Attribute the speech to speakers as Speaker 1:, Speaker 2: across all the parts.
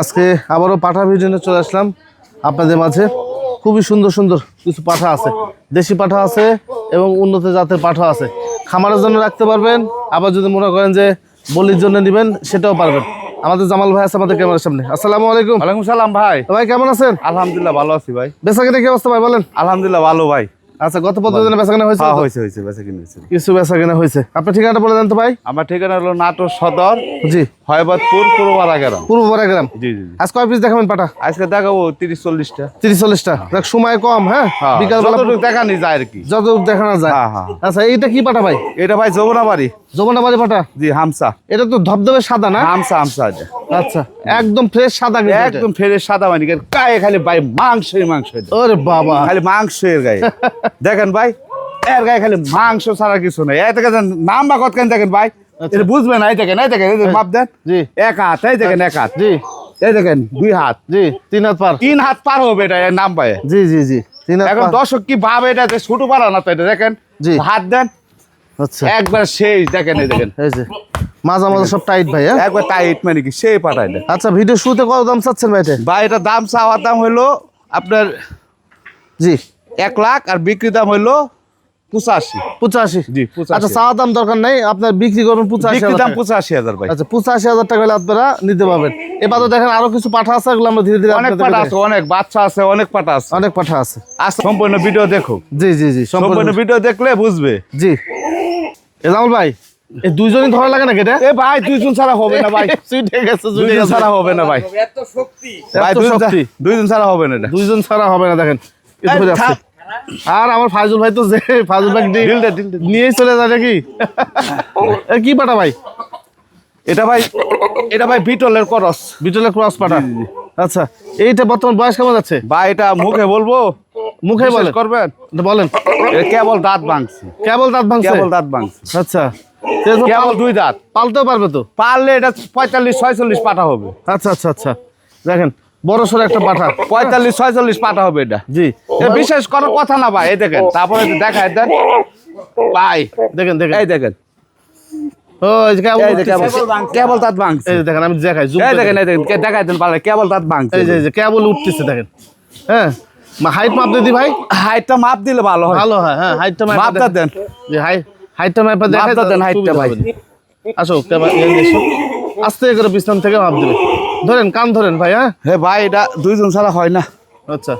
Speaker 1: আজকে আবারও পাঠা ভিডিও চলে আসলাম আপনাদের মাঝে। খুবই সুন্দর সুন্দর কিছু পাঠা আছে। দেশি পাঠা আছে এবং উন্নত জাতের পাঠা আছে। খামারের জন্য রাখতে পারবেন আবার যদি মনে করেন যে বলির জন্য নেবেন সেটাও পারবেন। আমাদের জামাল ভাই আছে আমাদের ক্যামেরার সামনে। আসসালামু আলাইকুম।
Speaker 2: ওয়ালাইকুম সালাম ভাই।
Speaker 1: ভাই কেমন আছেন?
Speaker 2: আলহামদুলিল্লাহ ভালো আছি ভাই।
Speaker 1: বেচা কিনা কি অবস্থা ভাই বলেন।
Speaker 2: আলহামদুলিল্লাহ ভালো ভাই।
Speaker 1: আচ্ছা গত প্রতিদিনে বেচা কিনা হয়েছে
Speaker 2: হ্যাঁ? হয়েছে হয়েছে বেচা কেনা হয়েছে।
Speaker 1: কিছু বেচা কিনা হয়েছে। আপনার ঠিকানাটা বলে দেন তো ভাই।
Speaker 2: আমার ঠিকানা হলো নাটোর সদর
Speaker 1: জি।
Speaker 2: হয়বাদপুর পূর্বপাড়া গ্রাম
Speaker 1: পূর্ব গ্রাম
Speaker 2: জি জি।
Speaker 1: আজ কয় পিস দেখাবেন পাঠা
Speaker 2: আজকে দেখাবো তিরিশ চল্লিশটা।
Speaker 1: তিরিশ চল্লিশটা। দেখ সময় কম হ্যাঁ?
Speaker 2: বিকাল
Speaker 1: বিকালবেলা
Speaker 2: যতটুকু দেখানি যায় আর কি।
Speaker 1: যত দেখানো যায়।
Speaker 2: হ্যাঁ, হ্যাঁ।
Speaker 1: আচ্ছা এইটা কি পাঠা ভাই?
Speaker 2: এটা ভাই যমুনা বাড়ি
Speaker 1: যমুনাবাড়ি পাঠা
Speaker 2: জি হামসা।
Speaker 1: এটা তো ধবধবে সাদা না?
Speaker 2: হামসা হামসা এটা।
Speaker 1: আচ্ছা একদম ফ্রেশ সাদা
Speaker 2: একদম ফেরে সাদা মানি গায়ে খালি ভাই মাংসই মাংস।
Speaker 1: ওরে বাবা।
Speaker 2: খালি মাংসের গায়ে। দেখেন ভাই এর গায়ে খালি মাংস ছাড়া কিছু নেই। এই দেখেন নাম বা কত কেন দেখেন ভাই? এটা বুঝবেন না এই দেখেন এই দেখেন এই মাপ দেন।
Speaker 1: জি।
Speaker 2: এক হাত এই দেখেন এক হাত।
Speaker 1: জি।
Speaker 2: এই দেখেন দুই হাত।
Speaker 1: জি তিন হাত পার।
Speaker 2: তিন হাত পার হবে এটা নাম পায়ে
Speaker 1: জি জি জি তিন হাত
Speaker 2: এখন। দর্শক কি ভাবে এটা ছোট পারা না তো এটা দেখেন?
Speaker 1: জি।
Speaker 2: হাত দেন
Speaker 1: আচ্ছা।
Speaker 2: একবার শেষ দেখেন এই দেখেন।
Speaker 1: এই যে মাজা মাজা সব টাইট ভাই হ্যাঁ?
Speaker 2: একবার টাইট মানে কি সেই
Speaker 1: আচ্ছা ভিডিও শুরুতে কত দাম চাচ্ছেন ভাই এটা?
Speaker 2: দাম চাওয়ার দাম আপনার
Speaker 1: জি।
Speaker 2: এক লাখ আর বিক্রি দাম হইল পঁচাশি।
Speaker 1: পঁচাশি?
Speaker 2: জি,
Speaker 1: আচ্ছা চাওয়া দাম দরকার নাই আপনার বিক্রি করবেন পঁচাশি
Speaker 2: বিক্রি দাম পঁচাশি হাজার ভাই।
Speaker 1: আচ্ছা পঁচাশি হাজার টাকা হলে আপনারা নিতে পারবেন। এবার তো দেখেন আরও কিছু পাঠা আছে এগুলো আমরা ধীরে ধীরে
Speaker 2: অনেক
Speaker 1: দেখাই।
Speaker 2: আছে অনেক বাচ্চা আছে অনেক পাটা আছে।
Speaker 1: অনেক পাঠা আছে।
Speaker 2: আচ্ছা সম্পূর্ণ ভিডিও দেখো
Speaker 1: জি জি জি সম্পূর্ণ
Speaker 2: ভিডিও দেখলে বুঝবে।
Speaker 1: জি। এজামুল ভাই দুইজনই ধরা লাগে না কেটে
Speaker 2: এ ভাই দুইজন ছাড়া হবে না ভাই।
Speaker 1: সুইটে গেছে
Speaker 2: দুইজন ছাড়া হবে না ভাই।
Speaker 1: এত
Speaker 2: ভাই দুইজন
Speaker 1: শক্তি।
Speaker 2: ছাড়া- দুইজন ছাড়া হবে না এটা।
Speaker 1: দুইজন ছাড়া হবে না দেখেন। আর আমার ফাইজুল ভাই তো যে ফাইজুল ভাই। নিয়েই চলে যায় নাকি? এ কি পাঠা ভাই?
Speaker 2: এটা ভাই এটা ভাই বিটলের করস।
Speaker 1: বিটলের ক্রস পাঠা আচ্ছা এইটা বর্তমান বয়স কেমন যাচ্ছে?
Speaker 2: ভাই এটা মুখে বলব
Speaker 1: মুখে বলেন।
Speaker 2: করবেন?
Speaker 1: বলেন।
Speaker 2: কেবল দাঁত ভাঙছে।
Speaker 1: কেবল দাঁত ভাঙছে?
Speaker 2: কেবল দাঁত ভাঙছে।
Speaker 1: আচ্ছা।
Speaker 2: কেবল দুই দাঁত।
Speaker 1: পালতেও পারবে তো?
Speaker 2: পারলে এটা পঁয়তাল্লিশ ছয়চল্লিশ পাটা হবে।
Speaker 1: আচ্ছা আচ্ছা আচ্ছা। দেখেন বড় সড়ো একটা পাঠা।
Speaker 2: পঁয়তাল্লিশ ছয়চল্লিশ পাটা হবে এটা।
Speaker 1: জি।
Speaker 2: বিশেষ করার কথা না ভাই এই দেখেন। তারপরে দেখায় দেন। ভাই
Speaker 1: দেখেন দেখেন।
Speaker 2: এই দেখেন।
Speaker 1: কেবল
Speaker 2: দাঁত ভাঙছে।
Speaker 1: এই দেখেন আমি দেখাই
Speaker 2: দেখেন দেখেন। কে- দেখায় দেন পারলে কেবল দাঁত ভাঙছে।
Speaker 1: এই যে কেবল উঠতেছে দেখেন। হ্যাঁ? হাইট মাপ দিদি ভাই।
Speaker 2: হাইটটা মাপ দিলে ভালো হয়।
Speaker 1: ভালো হয় হ্যাঁ হাইটটা মাপ
Speaker 2: মাপটা দেন।
Speaker 1: যে হাই হাইটটা মাপা দেখে
Speaker 2: মাপটা দেন, হাইটটা ভাই।
Speaker 1: আসো কেমন আস্তে করে বিশ্রাম থেকে মাপ দিবে। ধরেন কান ধরেন ভাই হ্যাঁ?
Speaker 2: হে ভাই এটা দুইজন ছাড়া হয় না।
Speaker 1: আচ্ছা।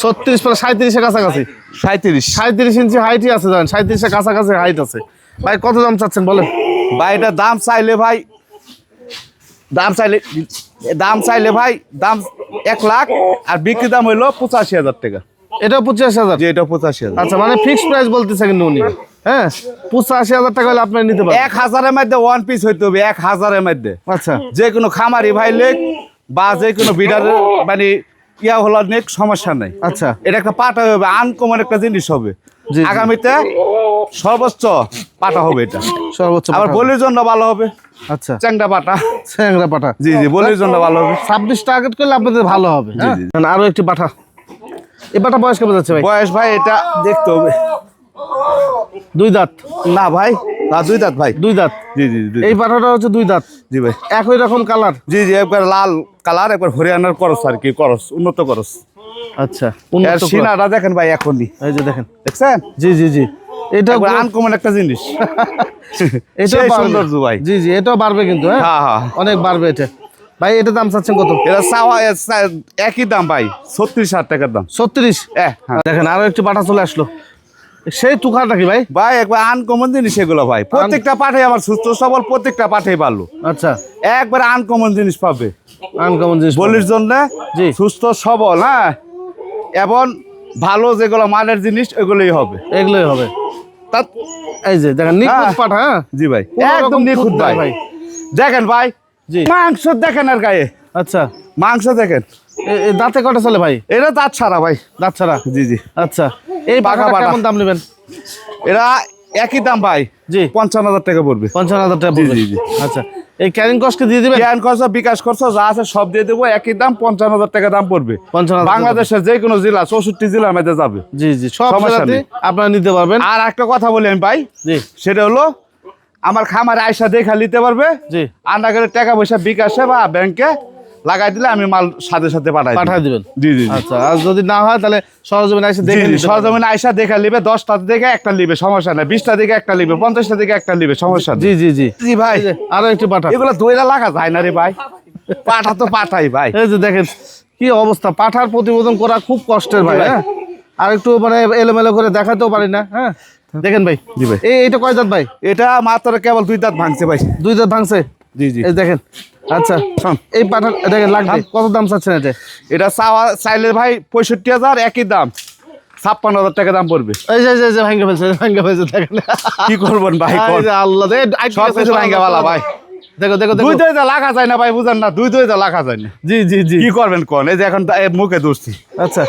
Speaker 1: ছত্রিশ পরে সাঁত্রিশের কাছাকাছি।
Speaker 2: সাঁত্রিশ
Speaker 1: সাঁত্রিশ ইঞ্চি হাইটই আছে জানেন। সাঁত্রিশের কাছাকাছি হাইট আছে। ভাই কত দাম চাচ্ছেন বলেন?
Speaker 2: ভাই এটা দাম চাইলে ভাই দাম চাইলে দাম চাইলে ভাই দাম এক লাখ আর বিক্রি দাম হইল পঁচাশি হাজার টাকা।
Speaker 1: এটা পঁচাশি হাজার?
Speaker 2: এটা পঁচাশি হাজার।
Speaker 1: আচ্ছা মানে ফিক্সড প্রাইস বলতেছে কিন্তু উনি। হ্যাঁ পঁচাশি হাজার টাকা হলে আপনার নিতে পারেন
Speaker 2: এক হাজারের মধ্যে ওয়ান পিস হইতে হবে এক হাজারের মধ্যে।
Speaker 1: আচ্ছা।
Speaker 2: যে কোনো খামারি ভাই লেখ বা যে কোনো বিডারের মানে ইয়া হলো নেক সমস্যা নাই।
Speaker 1: আচ্ছা।
Speaker 2: এটা একটা পাটা হবে আনকমন একটা জিনিস হবে। আগামীতে সর্বোচ্চ পাটা হবে এটা।
Speaker 1: সর্বোচ্চ
Speaker 2: আবার। বলির জন্য ভালো হবে।
Speaker 1: আচ্ছা।
Speaker 2: চ্যাংটা পাটা।
Speaker 1: স্যাংরা পাঠা
Speaker 2: জি জি বলির জন্য ভালো হবে।
Speaker 1: ছাব্বিশ টার্গেট করলে আপনাদের ভালো হবে হ্যাঁ? আরও একটি পাঠা। এই পাঠা বয়স কেমন যাচ্ছে ভাই?
Speaker 2: বয়স ভাই এটা দেখতে হবে।
Speaker 1: দুই দাঁত।
Speaker 2: না ভাই না দুই দাঁত ভাই।
Speaker 1: দুই দাঁত।
Speaker 2: জি জি
Speaker 1: এই পাঠাটা হচ্ছে দুই দাঁত।
Speaker 2: জি ভাই।
Speaker 1: একই রকম কালার?
Speaker 2: জি জি একবার লাল কালার একবার হরিয়ানার করস আর কি করস উন্নত করস।
Speaker 1: আচ্ছা।
Speaker 2: সিনাটা দেখেন ভাই এখনই।
Speaker 1: এই যে দেখেন।
Speaker 2: দেখছেন?
Speaker 1: জি জি জি। এটা
Speaker 2: আনকমন একটা জিনিস। সেই সৌন্দর্য ভাই।
Speaker 1: জি জি এটাও বাড়বে কিন্তু হ্যাঁ?
Speaker 2: হ্যাঁ হ্যাঁ।
Speaker 1: অনেক বাড়বে এটা। ভাই এটা দাম চাচ্ছেন কত?
Speaker 2: এটা চাওয়া একই দাম ভাই। ছত্রিশ হাজার টাকার দাম।
Speaker 1: ছত্রিশ?
Speaker 2: হ্যাঁ।
Speaker 1: দেখেন আরও একটি পাঠা চলে আসলো। সেই তুখার নাকি ভাই?
Speaker 2: ভাই একবার আনকমন জিনিস এগুলো ভাই। প্রত্যেকটা পাঠে আমার সুস্থ সবল প্রত্যেকটা পাঠে ভালো
Speaker 1: আচ্ছা।
Speaker 2: একবার আনকমন জিনিস পাবে।
Speaker 1: আনকমন জিনিস
Speaker 2: বলির জন্য
Speaker 1: জি।
Speaker 2: সুস্থ সবল হ্যাঁ? এবং ভালো যেগুলো মানের জিনিস এগুলোই হবে।
Speaker 1: এগুলোই হবে।
Speaker 2: তা
Speaker 1: এই যে দেখেন নিখুঁত
Speaker 2: হ্যাঁ।
Speaker 1: হ্যাঁ?
Speaker 2: জি ভাই। একদম নিখুঁত ভাই।
Speaker 1: ভাই।
Speaker 2: দেখেন ভাই
Speaker 1: জি।
Speaker 2: মাংস দেখেন আর গায়ে।
Speaker 1: আচ্ছা।
Speaker 2: মাংস দেখেন।
Speaker 1: দাঁতে কটা চলে ভাই?
Speaker 2: এটা দাঁত ছাড়া ভাই।
Speaker 1: দাঁত ছাড়া?
Speaker 2: জি জি।
Speaker 1: আচ্ছা। এই
Speaker 2: বাঘা।
Speaker 1: কেমন দাম নেবেন?
Speaker 2: এরা একই দাম ভাই।
Speaker 1: জি।
Speaker 2: পঞ্চান্ন হাজার টাকা পড়বে।
Speaker 1: পঞ্চান্ন হাজার টাকা পড়বে। আচ্ছা এই ক্যারিং কস্টকে দিয়ে দিবেন?
Speaker 2: জ্ঞান খরচ বিকাশ খরচ যা আছে সব দিয়ে দেবো একই দাম পঞ্চান্ন হাজার টাকা দাম পড়বে।
Speaker 1: পঞ্চান্ন হাজার
Speaker 2: বাংলাদেশের যে কোনো জেলা চৌষট্টি জেলার মধ্যে যাবে।
Speaker 1: জি জি সব
Speaker 2: সমস্যা
Speaker 1: জেলাতে
Speaker 2: নেই।
Speaker 1: আপনারা নিতে পারবেন।
Speaker 2: আর একটা কথা বলি আমি ভাই
Speaker 1: জি।
Speaker 2: সেটা হলো আমার খামারে আয়সা দেখা নিতে পারবে।
Speaker 1: জি।
Speaker 2: করে টাকা পয়সা বিকাশে বা ব্যাংকে লাগাই দিলে আমি মাল সাথে সাথে পাঠাই
Speaker 1: পাঠাই দিবেন?
Speaker 2: জি জি।
Speaker 1: আচ্ছা আর যদি না হয় তাহলে সরজমিনে এসে দেখে।
Speaker 2: সরজমিনে আয়সা দেখা নিবে দশটা দেখে একটা নিবে সমস্যা নাই। বিশটা দিকে একটা নিবে পঞ্চাশটা দিকে একটা নিবে সমস্যা নেই।
Speaker 1: জি জি জি।
Speaker 2: জি ভাই।
Speaker 1: আরও একটি পাঠা
Speaker 2: এগুলো দইলা লাগা যায় না রে ভাই। পাঠা তো পাঠাই ভাই।
Speaker 1: এই যে দেখেন কি অবস্থা। পাঠার প্রতিবেদন করা খুব কষ্টের ভাই হ্যাঁ? আর একটু মানে এলোমেলো করে দেখাতেও পারি না হ্যাঁ? দেখেন ভাই
Speaker 2: জি ভাই।
Speaker 1: এই এইটা কয় দাঁত ভাই?
Speaker 2: এটা মাত্র কেবল দুই দাঁত ভাঙছে ভাই।
Speaker 1: দুই দাঁত ভাঙছে?
Speaker 2: জি জি।
Speaker 1: এই দেখেন আচ্ছা। এই পাঠা দেখেন লাগবে। কত দাম চাচ্ছেন এটা
Speaker 2: এটা চাওয়া চাইলে ভাই পঁয়ষট্টি হাজার একই দাম। ছাপ্পান্ন হাজার টাকা দাম পড়বে।
Speaker 1: এই যে যে, ভাঙ্গা ফেলছে ভাঙ্গা ফেলছে
Speaker 2: কি করবেন ভাই
Speaker 1: এই
Speaker 2: কোন?
Speaker 1: যে আল্লাহ
Speaker 2: সব কিছু ভাঙ্গা বালা ভাই।
Speaker 1: দেখো দেখো
Speaker 2: দুই যায় না ভাই বুঝেন না দুই যায় না।
Speaker 1: জি জি জি।
Speaker 2: কি করবেন কোন? এই যে এখন মুখে দোষছি
Speaker 1: আচ্ছা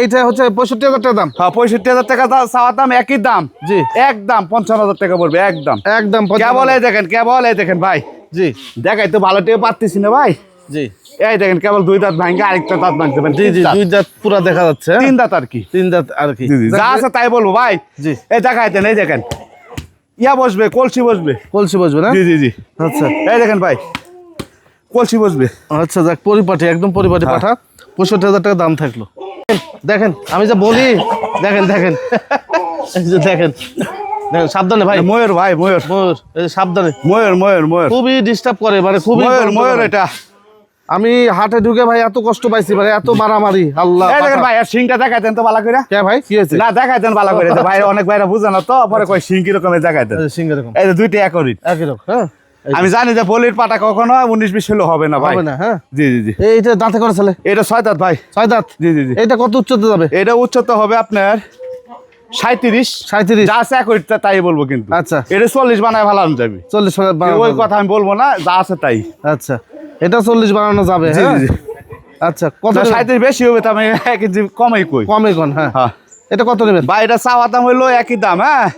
Speaker 1: এইটা হচ্ছে পঁয়ষট্টি হাজার টাকা দাম?
Speaker 2: হ্যাঁ পঁয়ষট্টি হাজার টাকা চাওয়ার দাম একই দাম।
Speaker 1: জি।
Speaker 2: একদম পঞ্চান্ন হাজার টাকা পড়বে একদম।
Speaker 1: একদম
Speaker 2: কেবল এই দেখেন কেবল এই দেখেন ভাই।
Speaker 1: জি।
Speaker 2: দেখাই তো ভালো টেপে পারতেছি না ভাই।
Speaker 1: জি।
Speaker 2: এই দেখেন কেবল দুই দাঁত ভাঙ্গে আরেকটা দাঁত ভাঙতে পারেন
Speaker 1: জি জি দুই দাঁত পুরা দেখা যাচ্ছে হ্যাঁ?
Speaker 2: তিন দাঁত আর কি।
Speaker 1: তিন দাঁত আর কি।
Speaker 2: যা আছে তাই বলব ভাই।
Speaker 1: জি।
Speaker 2: এই দেখাই দেন এই দেখেন। ইয়া বসবে কলসি বসবে।
Speaker 1: কলসি বসবে না?
Speaker 2: জি জি জি।
Speaker 1: আচ্ছা।
Speaker 2: এই দেখেন ভাই কলসি বসবে।
Speaker 1: আচ্ছা যাক পরিপাটি একদম পরিপাটি
Speaker 2: হ্যাঁ।
Speaker 1: পাঠা। পঁয়ষট্টি হাজার টাকা দাম থাকল। দেখেন আমি যা বলি দেখেন দেখেন। দেখেন। দেখেন সাবধানে ভাই।
Speaker 2: ময়ূর ভাই ময়ূর।
Speaker 1: ময়ূর সাবধানে।
Speaker 2: ময়ূর ময়ূর ময়ূর।
Speaker 1: খুবই ডিস্টার্ব করে মানে খুবই
Speaker 2: ময়ূর ময়ূর এটা।
Speaker 1: আমি হাটে ঢুকে ভাই এত কষ্ট পাইছি মানে এত মারামারি। আল্লাহ
Speaker 2: দেখেন ভাই আর সিংটা দেখাইতেন তো ভালো করে
Speaker 1: কে ভাই কি হয়েছে?
Speaker 2: না দেখাই দেন ভালো করে ভাই অনেক ভাইরা বুঝে না তো পরে কয় সিং কিরকমের দেখাই দেন
Speaker 1: সিং এরকম।
Speaker 2: এই যে দুইটা একরি
Speaker 1: একই রকম হ্যাঁ?
Speaker 2: আমি জানি যে বলির পাটা কখনো উনিশ বিশ হলো হবে না ভাই।
Speaker 1: হবে না হ্যাঁ?
Speaker 2: জি জি জি।
Speaker 1: এইটা দাঁতে করে ছেলে।
Speaker 2: এটা ছয় দাঁত ভাই।
Speaker 1: ছয় দাঁত?
Speaker 2: জি জি জি।
Speaker 1: এইটা কত উচ্চতে যাবে
Speaker 2: এটা উচ্চতা হবে আপনার সাঁত্রিশ
Speaker 1: সাঁত্রিশ
Speaker 2: যা আছে একই তাই বলব কিন্তু।
Speaker 1: আচ্টা
Speaker 2: এটা চল্লিশ বানায় ভালো যাবে।
Speaker 1: চল্লিশ
Speaker 2: ওই কথা আমি বলব না যা আছে তাই।
Speaker 1: আচ্ছা। এটা চল্লিশ বানানো যাবে হ্যাঁ। আচ্ছা কত
Speaker 2: সাঁত্রিশ বেশি হবে তো আমি এক ইঞ্চি কমই কই।
Speaker 1: কোন হ্যাঁ।
Speaker 2: হ্যাঁ।
Speaker 1: এটা কত নেবেন?
Speaker 2: বা এটা চাওয়া দাম হইল একই দাম হ্যাঁ?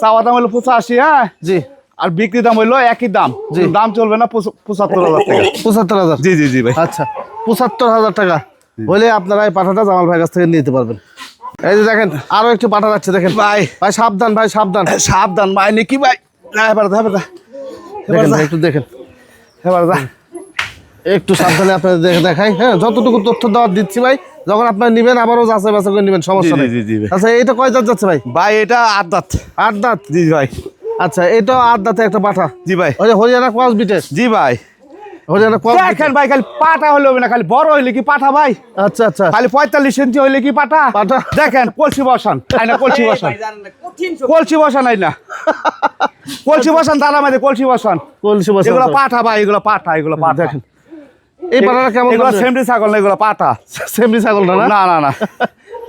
Speaker 2: চাওয়া দাম হইল পঁচাশি হ্যাঁ?
Speaker 1: জি।
Speaker 2: আর বিক্রি দাম হইল একই দাম।
Speaker 1: জি।
Speaker 2: দাম চলবে না পঁচ- পঁচাত্তর হাজার টাকা।
Speaker 1: পঁচাত্তর হাজার?
Speaker 2: জি জি জি ভাই।
Speaker 1: আচ্ছা পঁচাত্তর হাজার টাকা হলে আপনারা এই পাঠাটা জামাল ভাই কাছ থেকে নিতে পারবেন। এই যে দেখেন আরও একটু পাঠা যাচ্ছে দেখেন।
Speaker 2: ভাই।
Speaker 1: ভাই সাবধান ভাই সাবধান।
Speaker 2: সাবধান মাইনে কি ভাই। না, এবার
Speaker 1: ভাই, একটু দেখেন।
Speaker 2: এবার যা।
Speaker 1: একটু সাবধানে আপনাদের দেখে দেখাই হ্যাঁ যতটুকু তথ্য দেওয়ার দিচ্ছি ভাই যখন আপনারা নিবেন আবারও যাচাই বাছাই করে নিবেন সমস্যা নেই।
Speaker 2: ভাই।
Speaker 1: আচ্ছা এইটা কয় দাঁত যাচ্ছে ভাই?
Speaker 2: ভাই এটা আট দাঁত
Speaker 1: আট দাঁত
Speaker 2: জি ভাই।
Speaker 1: আচ্ছা এটাও আট দাঁতে একটা পাঠা
Speaker 2: জি ভাই।
Speaker 1: হরিয়ানা ক্রস বিটের
Speaker 2: জি ভাই। দেখেন ভাই খালি পাটা হবে না খালি বড় হইলে কি পাঠা ভাই?
Speaker 1: আচ্ছা আচ্ছা।
Speaker 2: খালি পঁয়তাল্লিশ ইঞ্চি হইলে কি পাটা। দেখেন কলসি বসান। আই না কলসি বসান। কলসি বসান আই না। কলসি বসান দাদা মাঝে কলসি বসান।
Speaker 1: কলসি বসে
Speaker 2: এগুলো। পাঠা ভাই এগুলো পাঠা এগুলো পাঠা
Speaker 1: দেখেন। এই পাঠাটা কেমন
Speaker 2: এগুলো সেমরি ছাগল না এগুলো পাঠা
Speaker 1: সেমনি ছাগল না না?
Speaker 2: না না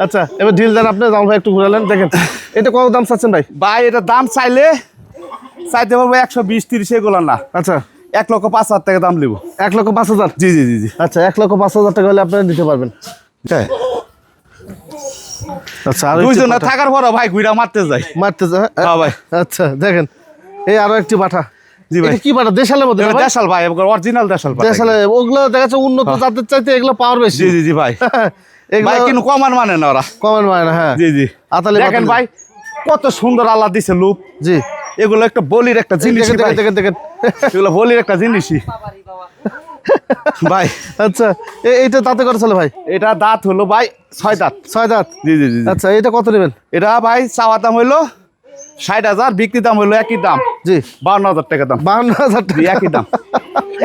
Speaker 1: আচ্ছা এবার ঢিল দেন আপনি জামাল ভাই একটু ঘুরালেন দেখেন। এটা কত দাম চাচ্ছেন ভাই?
Speaker 2: ভাই এটা দাম চাইলে চাইতে পারব একশো বিশ তিরিশ এগুলো না।
Speaker 1: আচ্ছা।
Speaker 2: এক লক্ষ পাঁচ হাজার টাকা দাম লিবো।
Speaker 1: এক লক্ষ পাঁচ হাজার?
Speaker 2: জি জি জি জি।
Speaker 1: আচ্ছা এক লক্ষ পাঁচ হাজার টাকা হলে আপনারা দিতে পারবেন। আচ্ছা আর
Speaker 2: দুইজন থাকার পরও ভাই ঘুরা মারতে
Speaker 1: মারতে যা
Speaker 2: হ্যাঁ? ভাই।
Speaker 1: আচ্ছা দেখেন এই আরও একটি পাঠা
Speaker 2: জি ভাই।
Speaker 1: কি পাঠা দেশালের মধ্যে
Speaker 2: দেশাল ভাই অরিজিনাল দেশাল ভাই
Speaker 1: ওগুলো দেখা যাচ্ছে উন্নত জাতের চাইতে এগুলো পাওয়ার বেশি।
Speaker 2: জি জি জি ভাই। ভাই কিন্তু কমান মানে না ওরা।
Speaker 1: কমেন্ট মানে না হ্যাঁ।
Speaker 2: জি জি।
Speaker 1: আতালি
Speaker 2: দেখেন ভাই কত সুন্দর আল্লাহ দিছে লুপ
Speaker 1: জি।
Speaker 2: এগুলো একটা বলির একটা জিনিস
Speaker 1: দেখেন দেখেন
Speaker 2: এগুলো বলির একটা জিনিসই। ভাই।
Speaker 1: আচ্ছা এইটা তাতে করে চলে ভাই?
Speaker 2: এটা দাঁত হলো ভাই ছয় দাঁত।
Speaker 1: ছয় দাঁত?
Speaker 2: জি জি জি।
Speaker 1: আচ্ছা এটা কত নেবেন?
Speaker 2: এটা ভাই চাওয়া দাম হইল ষাট হাজার বিক্রি দাম হইল একই দাম।
Speaker 1: জি।
Speaker 2: বাউন্ন হাজার টাকা দাম।
Speaker 1: বাহান্ন হাজার টাকা।
Speaker 2: একই দাম।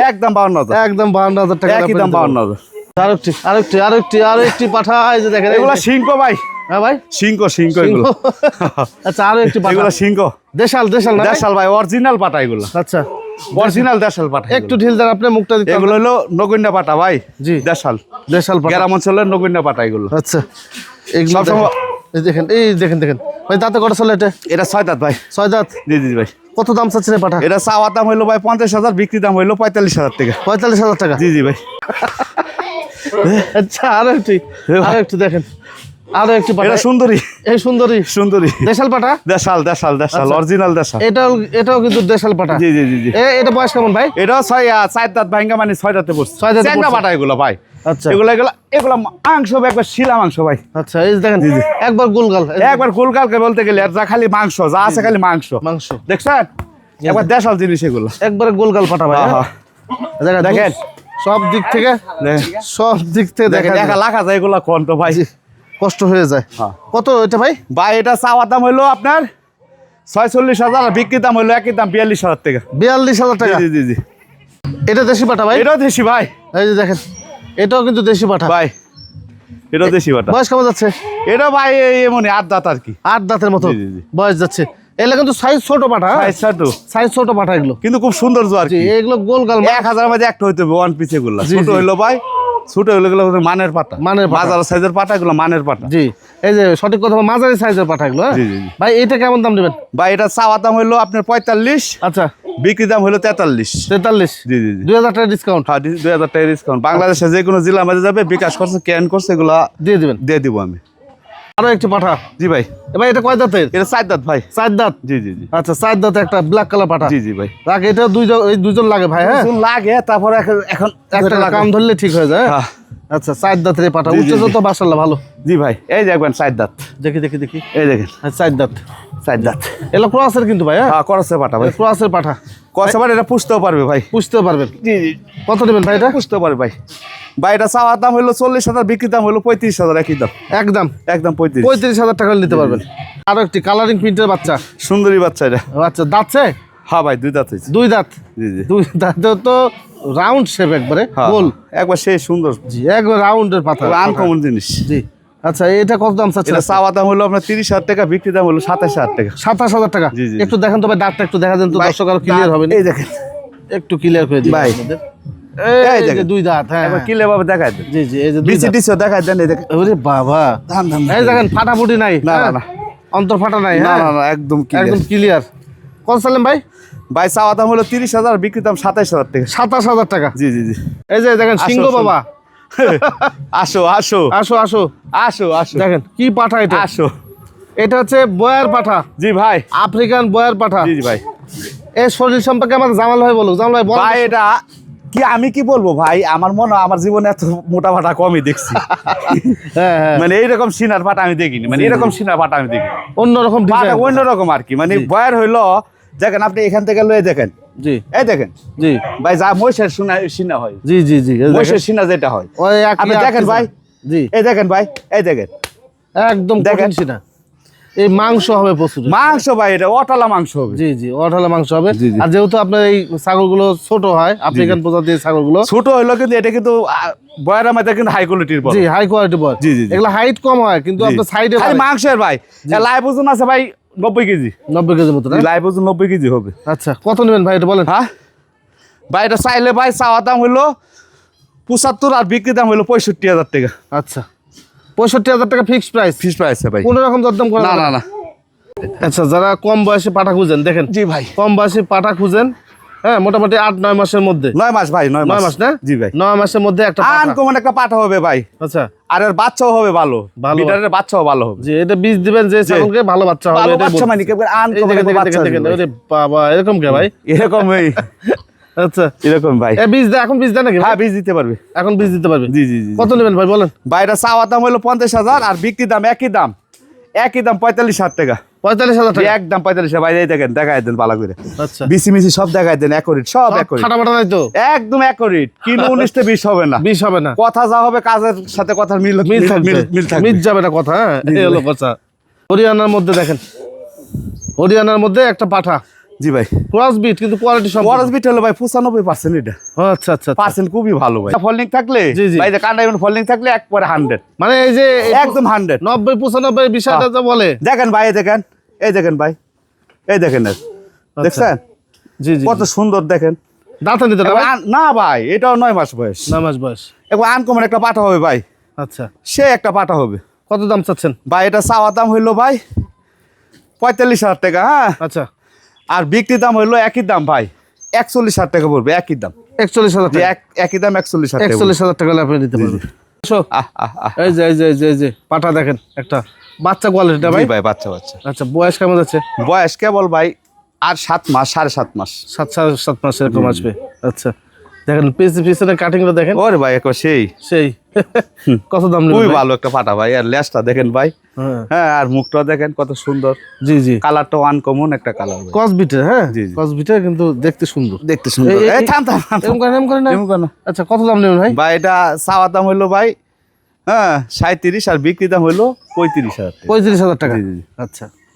Speaker 2: একদম বাউন্ন হাজার।
Speaker 1: একদম বাহান্ন হাজার টাকা
Speaker 2: একই দাম বাউন্ন হাজার।
Speaker 1: আরেকটি আরেকটি আরেকটি আরেকটি পাঠা এই যে দেখেন
Speaker 2: এগুলো সিংহ ভাই।
Speaker 1: হ্যাঁ ভাই?
Speaker 2: সিংহ সিংহ এগুলো।
Speaker 1: আচ্ছা আরও একটি পাঠা
Speaker 2: এগুলো সিংহ।
Speaker 1: দেশাল দেশাল না?
Speaker 2: দেশাল ভাই অরিজিনাল পাটা এগুলো।
Speaker 1: আচ্ছা।
Speaker 2: অরিজিনাল দেশাল পাটা
Speaker 1: একটু ঢিল দেন আপনি মুখটা দিতে
Speaker 2: এগুলো হলো নগণ্য পাটা ভাই
Speaker 1: জি।
Speaker 2: দেশাল।
Speaker 1: দেশাল পাঠা।
Speaker 2: গ্রাম অঞ্চলের নগণ্য পাটা এগুলো।
Speaker 1: আচ্ছা। এগুলো এই দেখেন এই দেখেন দেখেন। ভাই দাঁতে কটা চলে এটা?
Speaker 2: এটা ছয় দাঁত ভাই।
Speaker 1: ছয় দাঁত?
Speaker 2: জি জি ভাই।
Speaker 1: কত দাম চাচ্ছেন পাঠা?
Speaker 2: এটা চাওয়া দাম হইল ভাই পঞ্চাশ হাজার বিক্রি দাম হইল পঁয়তাল্লিশ হাজার টাকা।
Speaker 1: পঁয়তাল্লিশ হাজার টাকা।
Speaker 2: জি জি ভাই।
Speaker 1: আচ্ছা আরও একটি আরও একটু দেখেন। আরও একটি পাঠা
Speaker 2: এটা সুন্দরী।
Speaker 1: এই সুন্দরী।
Speaker 2: সুন্দরী।
Speaker 1: দেশাল পাঠা
Speaker 2: দেশাল দেশাল দেশাল
Speaker 1: আচ্ছা।
Speaker 2: অরিজিনাল দেশাল।
Speaker 1: এটাও এটাও কিন্তু দেশাল পাঠা
Speaker 2: জি জি জি জি।
Speaker 1: এ এটা বয়স কেমন ভাই?
Speaker 2: এটাও ছয় চার দাঁত ভাঙ্গা মানে ছয় দাঁতে বসছে।
Speaker 1: ছয় দাঁতে
Speaker 2: চ্যাংড়া
Speaker 1: পড়ছে।
Speaker 2: বাটা এগুলো ভাই।
Speaker 1: আচ্ছা।
Speaker 2: এগুলো এগুলো এগুলো মাংস একবার শিলা মাংস ভাই।
Speaker 1: আচ্ছা এই দেখেন একবার গোলগাল
Speaker 2: একবার গোলকালকে বলতে গেলে যা খালি মাংস যা আছে খালি মাংস।
Speaker 1: মাংস।
Speaker 2: দেখছেন? একবার দেশাল জিনিস এগুলো।
Speaker 1: একবার গোলগাল পাঠা ভাই
Speaker 2: হ্যাঁ,
Speaker 1: দেখেন। সব দিক থেকে
Speaker 2: দেখেন
Speaker 1: সব দিক থেকে দেখা
Speaker 2: একা লাখা যায় এগুলো কোন তো ভাই?
Speaker 1: কষ্ট হয়ে যায়।
Speaker 2: হ্যাঁ।
Speaker 1: কত এটা ভাই?
Speaker 2: ভাই এটা চাওয়ার দাম হইল আপনার ছয়চল্লিশ হাজার আর বিক্রির দাম হইল একই দাম বিয়াল্লিশ হাজার টাকা।
Speaker 1: বিয়াল্লিশ হাজার টাকা?
Speaker 2: জি জি জি
Speaker 1: এটা দেশি পাঠা ভাই?
Speaker 2: এটাও দেশি ভাই।
Speaker 1: এই যে দেখেন এটাও কিন্তু দেশি পাঠা।
Speaker 2: ভাই এটাও দেশি বাটা
Speaker 1: বয়স কেমন যাচ্ছে?
Speaker 2: এটা ভাই এমনি আট দাঁত আর কি।
Speaker 1: আট দাঁতের মতো। বয়স যাচ্ছে। এগুলো কিন্তু সাইজ ছোট পাঠা
Speaker 2: আচ্ছা তো
Speaker 1: সাইজ ছোট পাঠা এগুলো।
Speaker 2: কিন্তু খুব সুন্দর জোয়ার
Speaker 1: এগুলো গোল গাল
Speaker 2: এক হাজার মধ্যে একটা হইতে হবে ওয়ান পিস এগুলো। ছোট হইল ভাই ছোট হইল গেলো মানের পাতা
Speaker 1: মানের।
Speaker 2: বাজার সাইজের পাতা এগুলো মানের পাতা
Speaker 1: জি এই যে সঠিক কথা মাঝারি সাইজের পাঠা এগুলো হ্যাঁ?
Speaker 2: জি, জি, জি।
Speaker 1: ভাই এটা কেমন দাম নেবেন
Speaker 2: ভাই এটা চাওয়া দাম হইল আপনার পঁয়তাল্লিশ
Speaker 1: আচ্ছা।
Speaker 2: বিক্রি দাম হইল তেতাল্লিশ।
Speaker 1: তেতাল্লিশ?
Speaker 2: জি জি
Speaker 1: দুই হাজার টাকা ডিসকাউন্ট
Speaker 2: হ্যাঁ দুই হাজার টাকা ডিসকাউন্ট বাংলাদেশে যে কোনো জেলা মাঝে যাবে বিকাশ করছে ক্যান করছে এগুলা
Speaker 1: দিয়ে দিবেন।
Speaker 2: দিয়ে দিব আমি।
Speaker 1: আরও একটি পাঠা।
Speaker 2: জি ভাই।
Speaker 1: এবার এটা কয় দাঁতের?
Speaker 2: এটা চার দাঁত ভাই।
Speaker 1: চার দাঁত?
Speaker 2: জি জি জি।
Speaker 1: আচ্ছা চার দাঁতে একটা ব্ল্যাক কালার পাঠা।
Speaker 2: জি জি ভাই।
Speaker 1: রাখ এটা দুইজন এই দুজন লাগে ভাই হ্যাঁ?
Speaker 2: লাগে তারপরে এখন-
Speaker 1: একটা কাম ধরলে ঠিক হয়ে যায় হ্যাঁ?
Speaker 2: হ্যাঁ।
Speaker 1: আচ্ছা চার দাঁতের এই পাঠা।
Speaker 2: জি, জি,
Speaker 1: উচ্চতা তো মাশাআল্লাহ ভালো।
Speaker 2: জি ভাই এই দেখবেন চার দাঁত।
Speaker 1: দেখি দেখি দেখি।
Speaker 2: এই দেখেন।
Speaker 1: হ্যাঁ চার দাঁত।
Speaker 2: চার দাঁত।
Speaker 1: এগুলো ক্রসের কিন্তু ভাই হ্যাঁ?
Speaker 2: ক্রসের পাঠা ভাই।
Speaker 1: ক্রসের পাঠা।
Speaker 2: পাটা এটা পুষতেও পারবে ভাই?
Speaker 1: বুঝতেও পারবেন।
Speaker 2: জি জি।
Speaker 1: কত নেবেন ভাই এটা
Speaker 2: পুষতে পারবে ভাই। ভাই এটা চাওয়ার দাম হলো চল্লিশ হাজার বিক্রি দাম হলো পঁয়ত্রিশ হাজার একই দাম।
Speaker 1: একদম।
Speaker 2: একদম পঁয়ত্রিশ।
Speaker 1: পঁয়ত্রিশ হাজার টাকা নিতে পারবেন। আরও একটি কালারিং প্রিন্টের বাচ্চা।
Speaker 2: সুন্দরী বাচ্চা এটা।
Speaker 1: বাচ্চা দাঁতছে?
Speaker 2: হ্যাঁ ভাই দুই দাঁত হয়েছে।
Speaker 1: দুই দাঁত?
Speaker 2: জি জি।
Speaker 1: দুই দাঁতেও তো রাউন্ড শেপ একবারে
Speaker 2: হ্যাঁ,
Speaker 1: গোল।
Speaker 2: একবার সেই সুন্দর।
Speaker 1: জি একবার রাউন্ডের পাতা।
Speaker 2: আনকমন জিনিস।
Speaker 1: জি। আচ্ছা এটা কত দাম চাচ্ছেন
Speaker 2: এটা চাওয়া দাম হলো আপনার তিরিশ হাজার টাকা বিক্রি দাম হলো সাতাশ হাজার টাকা।
Speaker 1: সাতাশ হাজার টাকা? একটু দেখেন তো ভাই দাঁতটা একটু দেখা দেন তো দর্শক আরও ক্লিয়ার হবে না?
Speaker 2: এই দেখেন।
Speaker 1: একটু ক্লিয়ার করে দিন
Speaker 2: ভাই। এই দেখেন।
Speaker 1: দুই দাঁত হ্যাঁ।
Speaker 2: কিলে দেখায় দেন।
Speaker 1: জি জি এই যে দুই
Speaker 2: বিসি দেখায় দেন এই দেখেন।
Speaker 1: ওরে বাবা। এই দেখেন ফাটাফুটি নাই
Speaker 2: না,
Speaker 1: হ্যাঁ?
Speaker 2: না, না।
Speaker 1: অন্তর ফাটা নাই
Speaker 2: না
Speaker 1: হ্যাঁ?
Speaker 2: না না একদম
Speaker 1: ক্লিয়ার কত সালেম ভাই?
Speaker 2: ভাই চাওয়া দাম হলো তিরিশ হাজার বিক্রি দাম সাতাইশ হাজার টাকা।
Speaker 1: সাতাশ হাজার টাকা।
Speaker 2: জি জি জি।
Speaker 1: এই যে দেখেন সিংহ বাবা।
Speaker 2: আসো আসো।
Speaker 1: আসো আসো।
Speaker 2: আসো আসো।
Speaker 1: দেখেন কি পাঠা এটা?
Speaker 2: আসো।
Speaker 1: এটা হচ্ছে বয়ার পাঠা।
Speaker 2: জি ভাই।
Speaker 1: আফ্রিকান বয়ার পাঠা।
Speaker 2: জি ভাই।
Speaker 1: এই শরীর সম্পর্কে আমার জামাল ভাই বলো জামাল ভাই বল।
Speaker 2: ভাই এটা কি আমি কি বলব ভাই? আমার মনে হয় আমার জীবনে এত মোটা ফাটা কমই দেখছি।
Speaker 1: হ্যাঁ হ্যাঁ।
Speaker 2: মানে এইরকম সিনার পাটা আমি দেখিনি। মানে এরকম সিনার পাটা আমি দেখিনি।
Speaker 1: অন্যরকম
Speaker 2: অন্যরকম আর কি। মানে বয়ার হইল দেখেন আপনি এখান থেকে লয়ে দেখেন।
Speaker 1: জি।
Speaker 2: এই দেখেন।
Speaker 1: জি।
Speaker 2: ভাই যা মহিষের সিনা সিনা হয়।
Speaker 1: জি জি জি।
Speaker 2: মহিষের সিনা যেটা হয়।
Speaker 1: ওই
Speaker 2: আপনি দেখেন। ভাই।
Speaker 1: জি।
Speaker 2: এই দেখেন ভাই এই দেখেন।
Speaker 1: একদম
Speaker 2: দেখেন।
Speaker 1: সিনা। এই মাংস হবে প্রচুর।
Speaker 2: মাংস ভাই এটা অটালা মাংস হবে।
Speaker 1: জি জি অঠালা মাংস হবে। আর যেহেতু আপনার এই ছাগলগুলো ছোট হয় আফ্রিকান প্রজাতির ছাগলগুলো।
Speaker 2: ছোট হইল কিন্তু এটা কিন্তু বয়ারের মধ্যে কিন্তু হাই কোয়ালিটির বড়।
Speaker 1: জি হাই কোয়ালিটি বল
Speaker 2: জি, জি।
Speaker 1: এগুলো হাইট কম হয় কিন্তু আপনার সাইডে
Speaker 2: মাংসের ভাই। লাইভ ওজন আছে ভাই নব্বই কেজি।
Speaker 1: নব্বই কেজির মতো
Speaker 2: লাইভ ওজন নব্বই কেজি হবে।
Speaker 1: আচ্ছা কত নেবেন ভাই এটা বলেন?
Speaker 2: হ্যাঁ? ভাই এটা চাইলে ভাই চাওয়া দাম হইল পঁচাত্তর আর বিক্রি দাম হইল পঁয়ষট্টি হাজার টাকা।
Speaker 1: আচ্ছা পঁয়ষট্টি হাজার টাকা ফিক্সড প্রাইস
Speaker 2: ফিক্স প্রাইস ভাই।
Speaker 1: কোনো রকম দরদাম করে
Speaker 2: না না? না।
Speaker 1: আচ্ছা যারা কম বয়সে পাঠা খুঁজেন দেখেন।
Speaker 2: জি ভাই।
Speaker 1: কম বয়সে পাঠা খুঁজেন হ্যাঁ মোটামুটি আট নয় মাসের মধ্যে।
Speaker 2: নয় মাস ভাই নয়
Speaker 1: নয় মাস। না?
Speaker 2: জি ভাই।
Speaker 1: নয় মাসের মধ্যে একটা।
Speaker 2: আনকমন একটা পাঠা হবে ভাই।
Speaker 1: আচ্ছা।
Speaker 2: আর এর বাচ্চাও হবে ভালো।
Speaker 1: ভালো।
Speaker 2: বিটারের বাচ্চাও ভালো হবে।
Speaker 1: যে এটা বীজ দিবেন যে ছাগলকে ভালো বাচ্চা হবে
Speaker 2: ভালো বাচ্চা মানে কি? আনকমন একটা বাচ্চা
Speaker 1: বাবা এরকম কে ভাই?
Speaker 2: এরকম এই।
Speaker 1: আচ্ছা।
Speaker 2: এরকম ভাই।
Speaker 1: বীজ দেয় এখন বীজ দেয় নাকি
Speaker 2: হ্যাঁ বীজ দিতে পারবে।
Speaker 1: এখন বীজ দিতে পারবে?
Speaker 2: জি জি জি
Speaker 1: কত নেবেন ভাই বলেন?
Speaker 2: বাইরে চাওয়া দাম হলো পঞ্চাশ হাজার আর বিক্রি দাম একই দাম। একই দাম পঁয়তাল্লিশ হাজার টাকা।
Speaker 1: পঁয়তাল্লিশ হাজার টাকা।
Speaker 2: একদম পঁয়তাল্লিশ হাজার। দেখেন দেখাই দেন ভালো করে।
Speaker 1: আচ্ছা।
Speaker 2: বিসি মিসি সব দেখাই দেন একরিট সব একরিট।
Speaker 1: ফাটা ফাটা নাই তো?
Speaker 2: একদম একরিট। কিলো উনিশটা বিশ হবে না।
Speaker 1: বিষ হবে না।
Speaker 2: কথা যা হবে কাজের সাথে কথার মিল
Speaker 1: মিল থাকবে।
Speaker 2: মিল থাকবে।
Speaker 1: মিল যাবে না কথা হ্যাঁ? এই হলো কথা। হরিয়ানার মধ্যে দেখেন। হরিয়ানার মধ্যে একটা পাঠা।
Speaker 2: জি ভাই।
Speaker 1: কিন্তু কোয়ালিটি সব
Speaker 2: হলো ভাই এটা।
Speaker 1: আচ্ছা আচ্ছা আচ্ছা।
Speaker 2: পার্সেন্ট খুবই ভালো ভাই। থাকলে। ভাই থাকলে একবারে
Speaker 1: মানে এই যে
Speaker 2: একদম হান্ড্রেড
Speaker 1: নব্বই পঁচানব্বই বিষয়টা। তো বলে।
Speaker 2: দেখেন ভাই দেখেন। এই দেখেন ভাই। এই দেখেন। দেখছেন?
Speaker 1: জি জি
Speaker 2: কত সুন্দর দেখেন।
Speaker 1: দাঁতা না ভাই?
Speaker 2: এটাও নয় মাস বয়স।
Speaker 1: নয় মাস বয়স।
Speaker 2: এবার আনকমন একটা পাঠা হবে ভাই।
Speaker 1: আচ্ছা।
Speaker 2: সে একটা পাঠা হবে।
Speaker 1: কত দাম চাচ্ছেন?
Speaker 2: ভাই এটা চাওয়া দাম হইল ভাই পঁয়তাল্লিশ হাজার টাকা হ্যাঁ।
Speaker 1: আচ্ছা।
Speaker 2: আর বিক্রি দাম হইল একই দাম ভাই। একচল্লিশ হাজার টাকা পড়বে একই দাম।
Speaker 1: একচল্লিশ হাজার টাকা।
Speaker 2: এক- একই দাম একচল্লিশ হাজার
Speaker 1: একচল্লিশ হাজার টাকা হলে আপনি নিতে পারবেন। এই যে এই যে এই যে পাঠা দেখেন একটা বাচ্চা কোয়ালিটিটা ভাই।
Speaker 2: ভাই বাচ্চা বাচ্চা।
Speaker 1: আচ্ছা বয়স কেমন আছে
Speaker 2: বয়স কেবল ভাই আর সাত মাস সাড়ে সাত মাস।
Speaker 1: সাত সাড়ে সাত মাস এরকম আসবে। আচ্ছা। দেখেন পিছনে কাটিংটা দেখেন।
Speaker 2: ওরে ভাই একবার সেই।
Speaker 1: সেই। কত দাম
Speaker 2: খুবই ভালো একটা পাটা ভাই আর লেজটা দেখেন ভাই।
Speaker 1: হ্যাঁ।
Speaker 2: হ্যাঁ আর মুখটা দেখেন কত সুন্দর।
Speaker 1: জি জি।
Speaker 2: কালারটাও আনকমন একটা কালার
Speaker 1: কসবিটের হ্যাঁ। কসবিটের কিন্তু দেখতে সুন্দর।
Speaker 2: দেখতে সুন্দর।
Speaker 1: এই-
Speaker 2: থাম
Speaker 1: না আচ্ছা কত দাম নেবেন ভাই?
Speaker 2: ভাই এটা চাওয়া দাম হইল ভাই হ্যাঁ সাঁত্রিশ আর বিক্রি দাম হইল পঁয়ত্রিশ হাজার টাকা।
Speaker 1: পঁয়ত্রিশ হাজার টাকা। আচ্ছা।